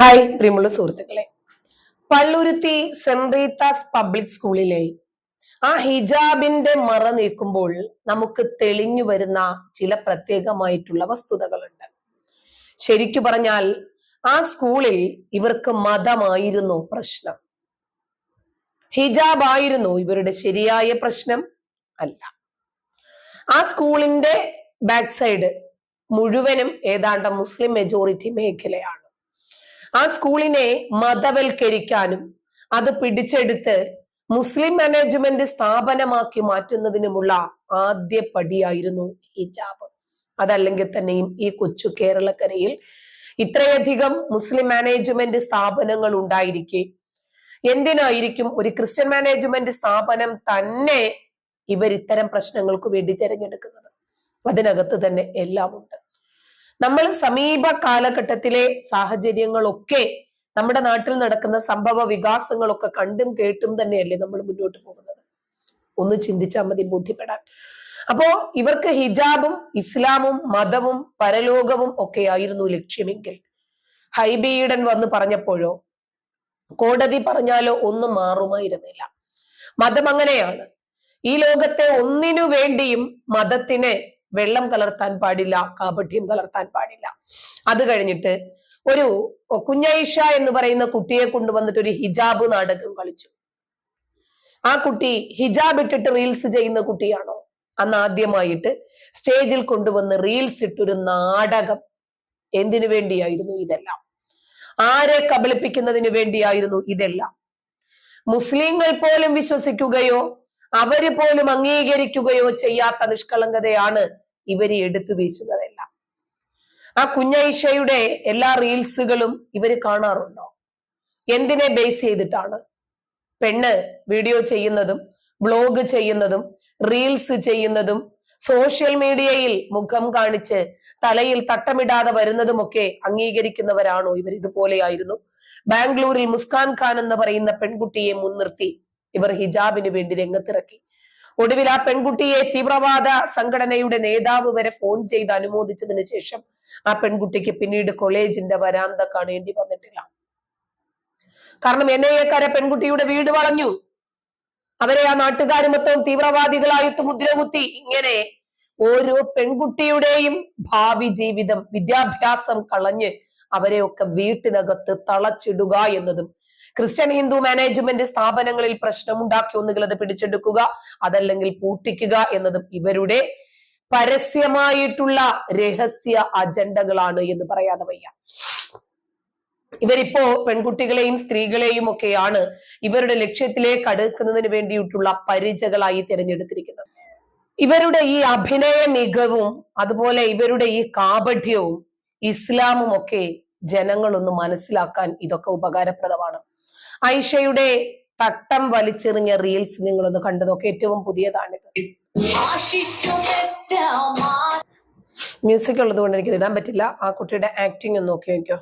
Hi പ്രിയമുള്ള സുഹൃത്തുക്കളെ. Palluruthy saint Rita's public സ്കൂളിലെ ആ ഹിജാബിന്റെ മറ നീക്കുമ്പോൾ നമുക്ക് തെളിഞ്ഞു വരുന്ന ചില പ്രത്യേകമായിട്ടുള്ള വസ്തുതകളുണ്ട്. ശരിക്കു പറഞ്ഞാൽ ആ സ്കൂളിൽ ഇവർക്ക് മതമായിരുന്നു പ്രശ്നം. ഹിജാബ് ആയിരുന്നു ഇവരുടെ ശരിയായ പ്രശ്നം അല്ല. ആ സ്കൂളിന്റെ ബാക്ക് സൈഡ് മുഴുവനും ഏതാണ്ട് മുസ്ലിം മെജോറിറ്റി മേഖലയാണ്. ആ സ്കൂളിനെ മതവൽക്കരിക്കാനും അത് പിടിച്ചെടുത്ത് മുസ്ലിം മാനേജ്മെന്റ് സ്ഥാപനമാക്കി മാറ്റുന്നതിനുമുള്ള ആദ്യ പടിയായിരുന്നു ഹിജാബ് അതല്ലെങ്കിൽ തന്നെയും ഈ കൊച്ചു കേരളക്കരയിൽ ഇത്രയധികം മുസ്ലിം മാനേജ്മെന്റ് സ്ഥാപനങ്ങൾ ഉണ്ടായിരിക്കെ. എന്തിനായിരിക്കും ഒരു ക്രിസ്ത്യൻ മാനേജ്മെന്റ് സ്ഥാപനം തന്നെ ഇവർ ഇത്തരം പ്രശ്നങ്ങൾക്ക് വേണ്ടി തിരഞ്ഞെടുക്കുന്നത്? അതിനകത്ത് തന്നെ എല്ലാം ഉണ്ട് നമ്മൾ സമീപ കാലഘട്ടത്തിലെ സാഹചര്യങ്ങളൊക്കെ നമ്മുടെ നാട്ടിൽ നടക്കുന്ന സംഭവ വികാസങ്ങളൊക്കെ കണ്ടും കേട്ടും തന്നെയല്ലേ നമ്മൾ മുന്നോട്ട് പോകുന്നത്? ഒന്ന് ചിന്തിച്ചാൽ മതി ബോധ്യപ്പെടാൻ. അപ്പോ ഇവർക്ക് ഹിജാബും ഇസ്ലാമും മതവും പരലോകവും ഒക്കെ ആയിരുന്നു ലക്ഷ്യമെങ്കിൽ. ഹൈബീഡൻ വന്ന് പറഞ്ഞപ്പോഴോ കോടതി പറഞ്ഞാലോ ഒന്നും മാറുമായിരുന്നില്ല. മതം അങ്ങനെയാണ്. ഈ ലോകത്തെ ഒന്നിനു വേണ്ടിയും മതത്തിന് വെള്ളം കലർത്താൻ പാടില്ല കാപഠ്യം കലർത്താൻ പാടില്ല. അത് കഴിഞ്ഞിട്ട് ഒരു കുഞ്ഞൈഷ എന്ന് പറയുന്ന കുട്ടിയെ കൊണ്ടുവന്നിട്ട് ഒരു ഹിജാബ് നാടകം കളിച്ചു. ആ കുട്ടി ഹിജാബ് ഇട്ടിട്ട് റീൽസ് ചെയ്യുന്ന കുട്ടിയാണോ? അന്ന് ആദ്യമായിട്ട് സ്റ്റേജിൽ കൊണ്ടുവന്ന് റീൽസ് ഇട്ടൊരു നാടകം. എന്തിനു വേണ്ടിയായിരുന്നു ഇതെല്ലാം? ആരെ കബളിപ്പിക്കുന്നതിന് വേണ്ടിയായിരുന്നു ഇതെല്ലാം? മുസ്ലിങ്ങൾ പോലും വിശ്വസിക്കുകയോ അവർ പോലും അംഗീകരിക്കുകയോ ചെയ്യാത്ത നിഷ്കളങ്കതയാണ് ഇവർ എടുത്തു വീശുന്നതെല്ലാം. ആ കുഞ്ഞൈഷയുടെ എല്ലാ റീൽസുകളും ഇവർ കാണാറുണ്ടോ? എന്തിനെ ബേസ് ചെയ്തിട്ടാണ്? പെണ്ണ് വീഡിയോ ചെയ്യുന്നതും ബ്ലോഗ് ചെയ്യുന്നതും റീൽസ് ചെയ്യുന്നതും സോഷ്യൽ മീഡിയയിൽ മുഖം കാണിച്ച് തലയിൽ തട്ടമിടാതെ വരുന്നതുമൊക്കെ അംഗീകരിക്കുന്നവരാണോ ഇവർ ഇതുപോലെയായിരുന്നു ബാംഗ്ലൂരിൽ മുസ്കാൻ ഖാൻ എന്ന് പറയുന്ന പെൺകുട്ടിയെ മുൻനിർത്തി ഇവർ ഹിജാബിന് വേണ്ടി രംഗത്തിറക്കി. ഒടുവിൽ ആ പെൺകുട്ടിയെ തീവ്രവാദ സംഘടനയുടെ നേതാവ് വരെ ഫോൺ ചെയ്ത് അനുമോദിച്ചതിന് ശേഷം ആ പെൺകുട്ടിക്ക് പിന്നീട് കോളേജിന്റെ വരാന്ത കാണേണ്ടി വന്നിട്ടില്ല. കാരണം എൻ ഐ എക്കാരെ പെൺകുട്ടിയുടെ വീട് വളഞ്ഞു. അവരെ ആ നാട്ടുകാർ മൊത്തം തീവ്രവാദികളായിട്ട് മുദ്രകുത്തി. ഇങ്ങനെ ഓരോ പെൺകുട്ടിയുടെയും ഭാവി ജീവിതം വിദ്യാഭ്യാസം കളഞ്ഞ് അവരെയൊക്കെ വീട്ടിനകത്ത് തളച്ചിടുക എന്നതും ക്രിസ്ത്യൻ ഹിന്ദു മാനേജ്മെന്റ് സ്ഥാപനങ്ങളിൽ പ്രശ്നമുണ്ടാക്കി ഒന്നുകിൽ അത് പിടിച്ചെടുക്കുക അതല്ലെങ്കിൽ പൂട്ടിക്കുക എന്നതും ഇവരുടെ പരസ്യമായിട്ടുള്ള രഹസ്യ അജണ്ടകളാണ് എന്ന് പറയാതെ വയ്യ. ഇവരിപ്പോ പെൺകുട്ടികളെയും സ്ത്രീകളെയും ഒക്കെയാണ് ഇവരുടെ ലക്ഷ്യത്തിലേക്ക് അടുക്കുന്നതിന് വേണ്ടിയിട്ടുള്ള പരിചകളായി തിരഞ്ഞെടുത്തിരിക്കുന്നത്. ഇവരുടെ ഈ അഭിനയ മികവും അതുപോലെ ഇവരുടെ ഈ കാപഠ്യവും ഇസ്ലാമും ഒക്കെ ജനങ്ങളൊന്ന് മനസ്സിലാക്കാൻ ഇതൊക്കെ ഉപകാരപ്രദമാണ്. ഐഷയുടെ തട്ടം വലിച്ചെറിഞ്ഞ റീൽസ് നിങ്ങളൊന്ന് കണ്ടു നോക്കി ഏറ്റവും പുതിയതാണിത് മ്യൂസിക് ഉള്ളത് കൊണ്ട് എനിക്ക് ഇടാൻ പറ്റില്ല. ആ കുട്ടിയുടെ ആക്ടിങ് ഒന്ന് നോക്കി നോക്കിയോ?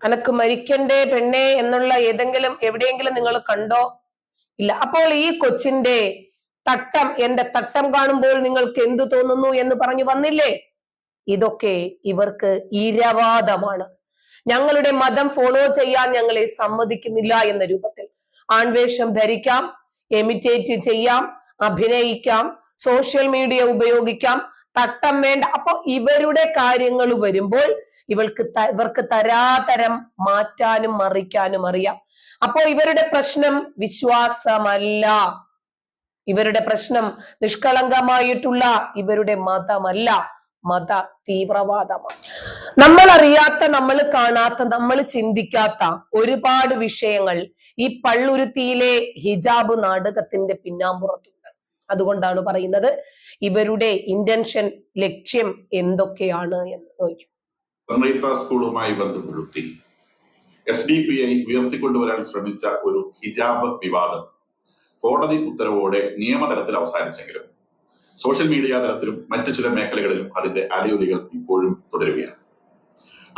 അനക്ക് മരിക്കണ്ടേ പെണ്ണേ എന്നുള്ള ഏതെങ്കിലും എവിടെയെങ്കിലും നിങ്ങൾ കണ്ടോ? ഇല്ല. അപ്പോൾ ഈ കൊച്ചിന്റെ തട്ടം എന്റെ തട്ടം കാണുമ്പോൾ നിങ്ങൾക്ക് എന്തു തോന്നുന്നു എന്ന് പറഞ്ഞു വന്നില്ലേ? ഇതൊക്കെ ഇവർക്ക് ഇരവാദമാണ്. ഞങ്ങളുടെ മതം ഫോളോ ചെയ്യാൻ ഞങ്ങളെ സമ്മതിക്കുന്നില്ല എന്ന രൂപത്തിൽ ആൺവേഷം ധരിക്കാം എമിറ്റേറ്റ് ചെയ്യാം അഭിനയിക്കാം സോഷ്യൽ മീഡിയ ഉപയോഗിക്കാം തട്ടം വേണ്ട. അപ്പൊ ഇവരുടെ കാര്യങ്ങൾ വരുമ്പോൾ ഇവൾക്ക് ഇവർക്ക് തരാതരം മാറ്റാനും മറിക്കാനും അറിയാം. അപ്പോ ഇവരുടെ പ്രശ്നം വിശ്വാസമല്ല. ഇവരുടെ പ്രശ്നം നിഷ്കളങ്കമായിട്ടുള്ള ഇവരുടെ മതമല്ല മത തീവ്രവാദമാണ്. നമ്മൾ അറിയാത്ത നമ്മൾ കാണാത്ത നമ്മൾ ചിന്തിക്കാത്ത ഒരുപാട് വിഷയങ്ങൾ ഈ പള്ളുരുത്തിയിലെ ഹിജാബ് നാടകത്തിന്റെ പിന്നാമ്പുറത്തുണ്ട്. അതുകൊണ്ടാണ് പറയുന്നത് ഇവരുടെ ഇന്റൻഷൻ ലക്ഷ്യം എന്തൊക്കെയാണ് എന്ന് സെൻറീത്ത സ്കൂളുമായി ബന്ധപ്പെടുത്തി എസ് ഡി പി ഐ ഉയർത്തിക്കൊണ്ടുവരാൻ ശ്രമിച്ച ഒരു ഹിജാബ് വിവാദം. കോടതി ഉത്തരവോടെ നിയമതലത്തിൽ അവസാനിച്ചെങ്കിലും സോഷ്യൽ മീഡിയ തലത്തിലും മറ്റു ചില മേഖലകളിലും അതിന്റെ അലയൊലികൾ ഇപ്പോഴും തുടരുകയാണ്.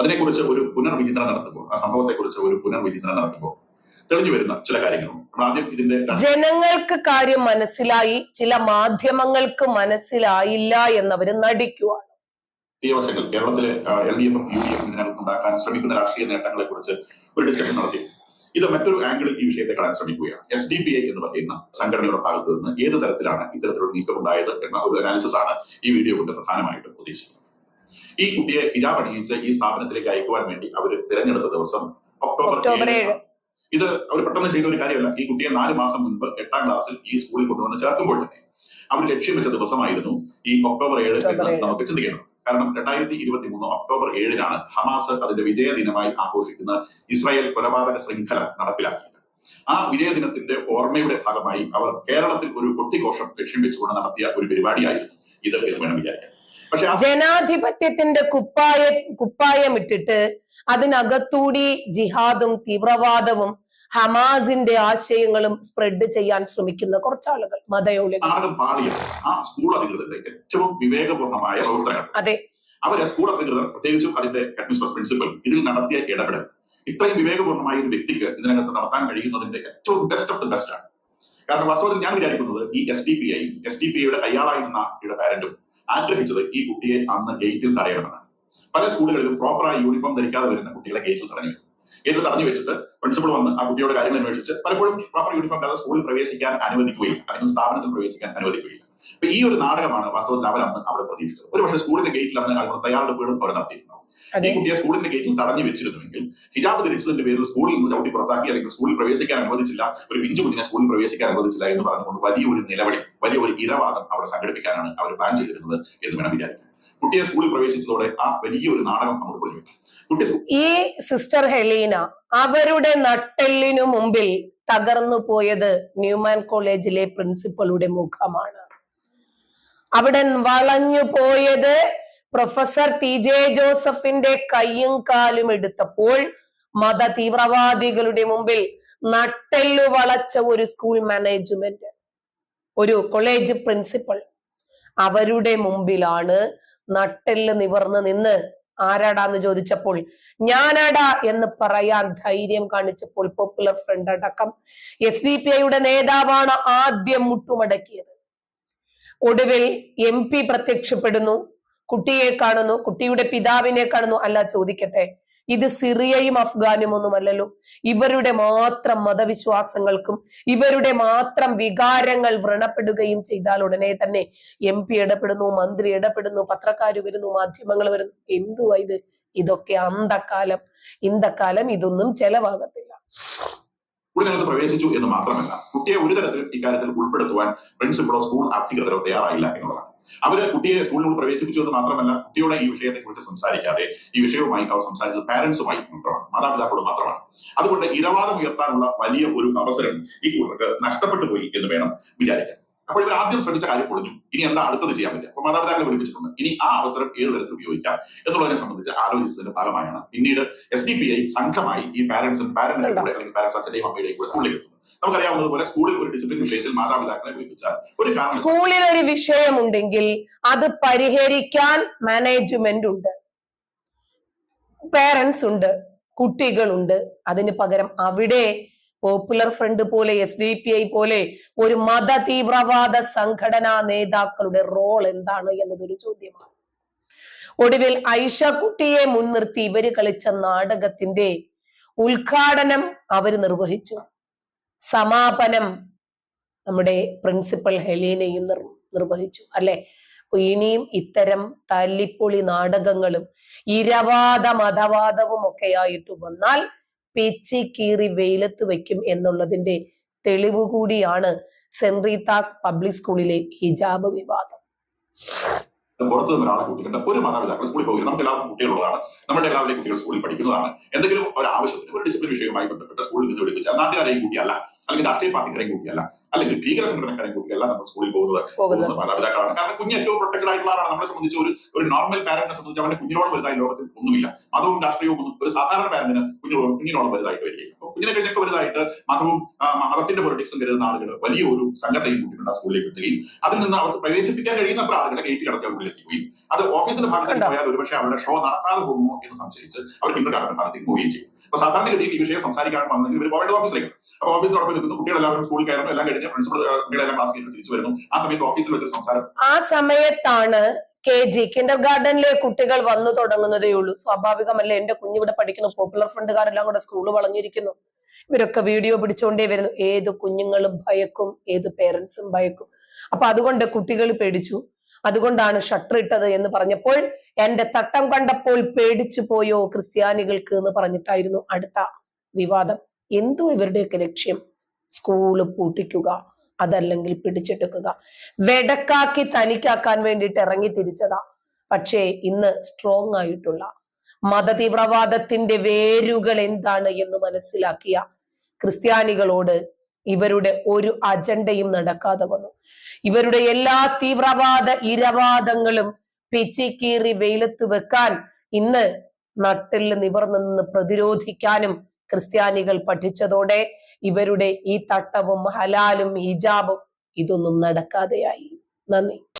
അതിനെക്കുറിച്ച് ഒരു പുനർവിചിന്തനം നടത്തുമ്പോൾ ആ സംഭവത്തെക്കുറിച്ച് ഒരു പുനർവിചിന്തനം നടത്തുമ്പോൾ തെളിഞ്ഞു വരുന്ന ചില കാര്യങ്ങളുണ്ട് നമ്മൾ ആദ്യം ഇതിന്റെ ജനങ്ങൾക്ക് കാര്യം മനസ്സിലായി ചില മാധ്യമങ്ങൾക്ക് മനസ്സിലായില്ല എന്നവര് നടിക്കുവാണ്. ഈ വശങ്ങൾ കേരളത്തിലെ എൽ ഡി എഫും യു ഡി എഫും ഇതിനകത്ത് ഉണ്ടാക്കാൻ ശ്രമിക്കുന്ന രാഷ്ട്രീയ നേട്ടങ്ങളെ കുറിച്ച് ഒരു ഡിസ്കഷൻ നടത്തി. ഇത് മറ്റൊരു ആംഗിളിൽ ഈ വിഷയത്തെ കാണാൻ ശ്രമിക്കുകയാണ്. എസ് ഡി പി ഐ എന്ന് പറയുന്ന സംഘടനയുടെ ഭാഗത്ത് നിന്ന് ഏത് തരത്തിലാണ് ഇത്തരത്തിലുള്ള നീക്കം ഉണ്ടായത് എന്ന ഒരു അനാലിസിസ് ആണ് ഈ വീഡിയോ കൊണ്ട് പ്രധാനമായിട്ടും ഉദ്ദേശിക്കുന്നത്. ഈ കുട്ടിയെ ഹിജാബ് അണിയിച്ച് ഈ സ്ഥാപനത്തിലേക്ക് അയക്കുവാൻ വേണ്ടി അവർ തിരഞ്ഞെടുത്ത ദിവസം ഒക്ടോബർ ഏഴ്. ഇത് അവർ പെട്ടെന്ന് ചെയ്ത ഒരു കാര്യമല്ല. ഈ കുട്ടിയെ നാല് മാസം മുൻപ് എട്ടാം ക്ലാസ്സിൽ ഈ സ്കൂളിൽ കൊണ്ടുവന്ന് ചേർക്കുമ്പോൾ തന്നെ അവർ ലക്ഷ്യം വെച്ച ദിവസമായിരുന്നു ഈ ഒക്ടോബർ ഏഴ് എന്ന് ഏഴ്. നമുക്ക് ചിന്തിക്കണം. കാരണം രണ്ടായിരത്തി ഇരുപത്തി മൂന്ന് ഒക്ടോബർ ഏഴിനാണ് ഹമാസ് അതിന്റെ വിജയ ദിനമായി ആഘോഷിക്കുന്ന ഇസ്രായേൽ കൊലപാതക ശൃംഖല നടപ്പിലാക്കിയത്. ആ വിജയ ദിനത്തിന്റെ ഓർമ്മയുടെ ഭാഗമായി അവർ കേരളത്തിൽ ഒരു കൊട്ടിഘോഷം ലക്ഷ്യം വെച്ചുകൊണ്ട് നടത്തിയ ഒരു പരിപാടിയായിരുന്നു. ഇത് എന്ന് വേണം വിചാരിക്കാൻ. പക്ഷെ ജനാധിപത്യത്തിന്റെ കുപ്പായ കുപ്പായം ഇട്ടിട്ട് അതിനകത്തൂടി ജിഹാദും തീവ്രവാദവും ഹമാസിന്റെ ആശയങ്ങളും സ്പ്രെഡ് ചെയ്യാൻ ശ്രമിക്കുന്ന കുറച്ചാളുകൾ മതയോളികൾ ആ സ്കൂൾ അധികൃതരുടെ ഏറ്റവും വിവേകപൂർണമായ അതെ. അവരെ സ്കൂൾ അധികൃതർ പ്രത്യേകിച്ചും അതിന്റെ അഡ്മിനിസ്ട്രേഷൻ പ്രിൻസിപ്പൽ ഇതിൽ നടത്തിയ ഇടപെടൽ. ഇത്രയും വിവേകപൂർണമായ ഒരു വ്യക്തിക്ക് ഇതിനകത്ത് നടത്താൻ കഴിയുന്നതിന്റെ ഏറ്റവും ബെസ്റ്റ് ഓഫ് ദി ബെസ്റ്റ് ആണ്. കാരണം വാസ്തവത്തിൽ ഞാൻ വിചാരിക്കുന്നത് ഈ S D P I S D P ഐയുടെ കയ്യാളായി നിന്ന കുട്ടിയുടെ പാരന്റും ആഗ്രഹിച്ചത് ഈ കുട്ടിയെ അന്ന് ഗേറ്റിൽ തടയണമെന്നാണ്. പല സ്കൂളുകളിലും പ്രോപ്പറായി യൂണിഫോം ധരിക്കാതെ വരുന്ന കുട്ടികളെ ഗേറ്റിൽ തടഞ്ഞു വെക്കും പറഞ്ഞു തടഞ്ഞു വെച്ചിട്ട് പ്രിൻസിപ്പൾ വന്ന് ആ കുട്ടിയുടെ കാര്യങ്ങൾ അന്വേഷിച്ച് പലപ്പോഴും പ്രോപ്പർ യൂണിഫോം ഇല്ലാതെ സ്കൂളിൽ പ്രവേശിക്കാൻ അനുവദിക്കുകയില്ല. അല്ലെങ്കിൽ സ്ഥാപനത്തിൽ പ്രവേശിക്കാൻ അനുവദിക്കുകയില്ല. അപ്പൊ ഈ ഒരു നാടകമാണ് വാസ്തവത്തിൽ അവർ അന്ന് അവിടെ പ്രതീക്ഷിച്ചത് ഒരു പക്ഷേ സ്കൂളിന്റെ ഗേറ്റിൽ അന്ന് അവർ തയ്യാറെടുപ്പുകളും അവർ നടത്തിയിട്ടുണ്ടാവും. ഈ കുട്ടിയെ സ്കൂളിന്റെ ഗേറ്റിൽ തടഞ്ഞു വെച്ചിരുന്നുവെങ്കിൽ ഹിജാബ് ധരിച്ചതിന്റെ പേരിൽ സ്കൂളിൽ നിന്ന് ചവിട്ടി പുറത്താക്കി അല്ലെങ്കിൽ സ്കൂളിൽ പ്രവേശിക്കാൻ അനുവദിച്ചില്ല ഒരു പിഞ്ചു കുട്ടിനെ സ്കൂളിൽ പ്രവേശിക്കാൻ അനുവദിച്ചില്ല എന്ന് പറഞ്ഞുകൊണ്ട് വലിയൊരു നിലവിളി വലിയ ഒരു ഇരവാദം അവിടെ സംഘടിപ്പിക്കാനാണ് അവർ പ്ലാൻ ചെയ്തിരുന്നത് എന്ന് വേണം വിചാരിക്കാൻ. കുട്ടിയെ സ്കൂളിൽ പ്രവേശിച്ചതോടെ ആ വലിയൊരു നാടകം നമ്മൾ പൊളിഞ്ഞു. ഈ സിസ്റ്റർ ഹെലീന അവരുടെ നട്ടെല്ലിനു മുമ്പിൽ തകർന്നു പോയത് ന്യൂമാൻ കോളേജിലെ പ്രിൻസിപ്പളുടെ മുഖമാണ്. അവിടെ വളഞ്ഞു പോയത് പ്രൊഫസർ പി ജെ ജോസഫിന്റെ കയ്യും കാലും എടുത്തപ്പോൾ മത തീവ്രവാദികളുടെ മുമ്പിൽ നട്ടെല്ലു വളച്ച ഒരു സ്കൂൾ മാനേജ്മെന്റ് ഒരു കോളേജ് പ്രിൻസിപ്പൽ അവരുടെ മുമ്പിലാണ് നട്ടെല്ല് നിവർന്ന് നിന്ന് ആരാടാന്ന് ചോദിച്ചപ്പോൾ ഞാനാടാ എന്ന് പറയാൻ ധൈര്യം കാണിച്ചപ്പോൾ പോപ്പുലർ ഫ്രണ്ട് അടക്കം എസ് ഡി പി ഐയുടെ നേതാവാണ് ആദ്യം മുട്ടുമടക്കിയത്. ഒടുവിൽ എം പി പ്രത്യക്ഷപ്പെടുന്നു. കുട്ടിയെ കാണുന്നു. കുട്ടിയുടെ പിതാവിനെ കാണുന്നു. അല്ല ചോദിക്കട്ടെ ഇത് സിറിയയും അഫ്ഗാനും ഒന്നുമല്ലല്ലോ. ഇവരുടെ മാത്രം മതവിശ്വാസങ്ങൾക്കും ഇവരുടെ മാത്രം വികാരങ്ങൾ വ്രണപ്പെടുകയും ചെയ്താൽ ഉടനെ തന്നെ എം പി ഇടപെടുന്നു മന്ത്രി ഇടപെടുന്നു പത്രക്കാർ വരുന്നു മാധ്യമങ്ങൾ വരുന്നു. എന്തുവാ ഇത്? ഇതൊക്കെ അന്തക്കാലം ഇന്തക്കാലം ഇതൊന്നും ചെലവാകത്തില്ല. കുട്ടികൾക്ക് പ്രവേശിച്ചു എന്ന് മാത്രമല്ല കുട്ടിയെ ഒരു തരത്തിലും ഇക്കാര്യത്തിൽ ഉൾപ്പെടുത്തുവാൻ പ്രിൻസിപ്പളോ സ്കൂൾ അധികൃതരോ തയ്യാറായില്ല എന്നുള്ളതാണ്. അവർ കുട്ടിയെ സ്കൂളിൽ പ്രവേശിപ്പിച്ചു എന്ന് മാത്രമല്ല കുട്ടിയുടെ ഈ വിഷയത്തെ കുറിച്ച് സംസാരിക്കാതെ ഈ വിഷയവുമായി അവർ സംസാരിച്ചത് പാരന്റ്സുമായി മാത്രമാണ് മാതാപിതാക്കളോട് മാത്രമാണ്. അതുകൊണ്ട് ഇരവാദം ഉയർത്താനുള്ള വലിയ ഒരു അവസരം ഈ കുട്ടികൾക്ക് നഷ്ടപ്പെട്ടു പോയി എന്ന് വേണം വിചാരിക്കാൻ. അപ്പോൾ ഇവർ ആദ്യം ശ്രമിച്ച കാര്യം പൊളിഞ്ഞു. ഇനി എന്താ അടുത്തത് ചെയ്യാൻ പറ്റുക? അപ്പൊ മാതാപിതാക്കളെ വിളിപ്പിച്ചിട്ടുണ്ട്. ഇനി ആ അവസരം ഏത് തരത്തിൽ ഉപയോഗിക്കാം എന്നുള്ളതിനെ സംബന്ധിച്ച് ആലോചിച്ചതിന്റെ ഭാഗമായാണ്. പിന്നീട് എസ് ഡി പി ഐ സംഘമായി ഈ പാരന്റ്സും പാരന്റിന്റെ കൂടെ അല്ലെങ്കിൽ പാരന്റ്സ് അച്ഛന്റെയും അമ്മയുടെയും കൂടെ സ്കൂളിൽ നമുക്കറിയാവുന്നതുപോലെ സ്കൂളിൽ ഒരു ഡിസിപ്ലിൻ വിഷയത്തിൽ മാതാപിതാക്കളെ വിളിപ്പിച്ചാൽ ഒരു സ്കൂളിൽ ഒരു വിഷയമുണ്ടെങ്കിൽ അത് പരിഹരിക്കാൻ മാനേജ്മെന്റ് ഉണ്ട്. പേരൻസ് ഉണ്ട് കുട്ടികളുണ്ട്. അതിന് പകരം അവിടെ പോപ്പുലർ ഫ്രണ്ട് പോലെ എസ് ഡി പി ഐ പോലെ ഒരു മത തീവ്രവാദ സംഘടനാ നേതാക്കളുടെ റോൾ എന്താണ് എന്നതൊരു ചോദ്യമാണ്. ഒടുവിൽ ഐഷ കുട്ടിയെ മുൻനിർത്തി ഇവർ കളിച്ച നാടകത്തിന്റെ ഉദ്ഘാടനം അവർ നിർവഹിച്ചു. സമാപനം നമ്മുടെ പ്രിൻസിപ്പൽ ഹെലീനയും നിർ നിർവഹിച്ചു. അല്ലെ? ഇനിയും ഇത്തരം തല്ലിപ്പൊളി നാടകങ്ങളും ഇരവാദ മതവാദവും ഒക്കെ ആയിട്ട് വന്നാൽ പിച്ചി കീറി വെയിലത്ത് വെക്കും എന്നുള്ളതിന്റെ തെളിവ് കൂടിയാണ് സെൻറീതാസ് പബ്ലിക് സ്കൂളിലെ ഹിജാബ് വിവാദം. പുറത്തു നിന്ന് ഒരാളെ കൂട്ടിക്കണ്ട ഒരു മാതാപിതാക്കൾ സ്കൂളിൽ പോകില്ല നമുക്ക് എല്ലാവർക്കും കുട്ടികളുള്ളതാണ്. നമ്മുടെ എല്ലാവരുടെയും കുട്ടികൾ സ്കൂളിൽ പഠിക്കുന്നതാണ്. എന്തെങ്കിലും ഒരു ആവശ്യത്തിന് ഒരു ഡിസിപ്ലിൻ വിഷയവുമായി ബന്ധപ്പെട്ട് സ്കൂളിൽ നിന്ന് വിളിപ്പിച്ചാൽ നാട്ടുകാരെയും കൂട്ടിയല്ല. അല്ലെങ്കിൽ രാഷ്ട്രീയ പാർട്ടിക്കാരെയും കൂട്ടിയല്ല. അല്ലെങ്കിൽ ഭീകര സംഘടനക്കാരെയും കൂട്ടിയല്ല നമ്മൾ സ്കൂളിൽ പോകുന്നത്. പോകുന്നത്. പോകുന്ന മാതാപിതാക്കളാണ്. കാരണം കുഞ്ഞ് ഏറ്റവും പ്രൊട്ടക്റ്റഡ് ആയിട്ടുള്ള ആളാണ്. നമ്മളെ സംബന്ധിച്ച് ഒരു ഒരു നോർമൽ പാരന്റിനെ സംബന്ധിച്ച് അവന്റെ കുഞ്ഞിനോട് വലുതായി ലോകത്തിൽ ഒന്നുമില്ല. മതവും രാഷ്ട്രീയവും ഒന്നും ഒരു സാധാരണ പാരന്റിന് കുഞ്ഞിനോട് കുഞ്ഞിനോട് വലുതായിട്ട് വരികയും അപ്പൊ കുഞ്ഞിനെ കഴിഞ്ഞൊക്കെ വലുതായിട്ട് മതവും മതത്തിന്റെ പൊളിറ്റിക്സും കരുതുന്ന ആളുകൾ വലിയ ഒരു സംഘത്തെയും കൂട്ടിക്കൊണ്ട് ആ സ്കൂളിലേക്ക് എത്തുകയും അതിൽ നിന്ന് അവർക്ക് പ്രവേശിപ്പിക്കാൻ കഴിയുന്നത്ര ആളുകളെ ഗേറ്റ് കടത്തി ഉള്ളിലെത്തിക്കുകയും അത് ഓഫീസിന്റെ ഭാഗത്തേക്ക് പോയാൽ ഒരുപക്ഷെ അവരുടെ ഷോ നടത്താതെ പോകുമോ എന്ന് സംശയിച്ച് അവർ ഗാർഡൻ ഭാഗത്തേക്ക് പോവുകയും ചെയ്യും. അപ്പൊ സാധാരണഗതിയിൽ ഈ വിഷയം സംസാരിക്കാൻ വന്നെങ്കിൽ ഇവർ പോയിട്ട് ഓഫീസിലേക്ക് അപ്പൊ ഓഫീസിനോടൊപ്പം നിൽക്കുന്നു. കുട്ടികളെല്ലാവരും സ്കൂളിൽ കയറുന്നു. എല്ലാം കഴിഞ്ഞ് പ്രിൻസിപ്പൾ കുട്ടികളെല്ലാം ക്ലാസ് കഴിഞ്ഞ് തിരിച്ചു വരുന്നു. ആ സമയത്ത് ഓഫീസിൽ വെച്ചൊരു സംസാരം. ആ സമയത്താണ് കെ ജി കിൻഡർ ഗാർഡനിലെ കുട്ടികൾ വന്നു തുടങ്ങുന്നതേ ഉള്ളൂ. സ്വാഭാവികമല്ലേ? എന്റെ കുഞ്ഞിവിടെ പഠിക്കുന്നു. പോപ്പുലർ ഫണ്ടുകാരെല്ലാം കൂടെ സ്കൂൾ വളഞ്ഞിരിക്കുന്നു. ഇവരൊക്കെ വീഡിയോ പിടിച്ചുകൊണ്ടേ വരുന്നു. ഏത് കുഞ്ഞുങ്ങളും ഭയക്കും ഏത് പേരൻസും ഭയക്കും. അപ്പൊ അതുകൊണ്ട് കുട്ടികൾ പേടിച്ചു. അതുകൊണ്ടാണ് ഷട്ടർ ഇട്ടത് എന്ന് പറഞ്ഞപ്പോൾ എന്റെ തട്ടം കണ്ടപ്പോൾ പേടിച്ചു പോയോ ക്രിസ്ത്യാനികൾക്ക് എന്ന് പറഞ്ഞിട്ടായിരുന്നു അടുത്ത വിവാദം. എന്തോ ഇവരുടെയൊക്കെ ലക്ഷ്യം? സ്കൂൾ പൂട്ടിക്കുക അതല്ലെങ്കിൽ പിടിച്ചെടുക്കുക. വെടക്കാക്കി തനിക്കാക്കാൻ വേണ്ടിയിട്ട് ഇറങ്ങി തിരിച്ചതാ. പക്ഷേ ഇന്ന് സ്ട്രോങ് ആയിട്ടുള്ള മതതീവ്രവാദത്തിന്റെ വേരുകൾ എന്താണ് എന്ന് മനസ്സിലാക്കിയ ക്രിസ്ത്യാനികളോട് ഇവരുടെ ഒരു അജണ്ടയും നടക്കാതെ വന്നു. ഇവരുടെ എല്ലാ തീവ്രവാദ ഇരവാദങ്ങളും പിച്ചിക്കീറി വെയിലത്ത് വെക്കാൻ ഇന്ന് നട്ടിൽ നിവർന്നു നിന്ന് പ്രതിരോധിക്കാനും ക്രിസ്ത്യാനികൾ പഠിച്ചതോടെ ഇവരുടെ ഈ തട്ടവും ഹലാലും ഹിജാബും ഇതൊന്നും നടക്കാതെയായി. നന്ദി.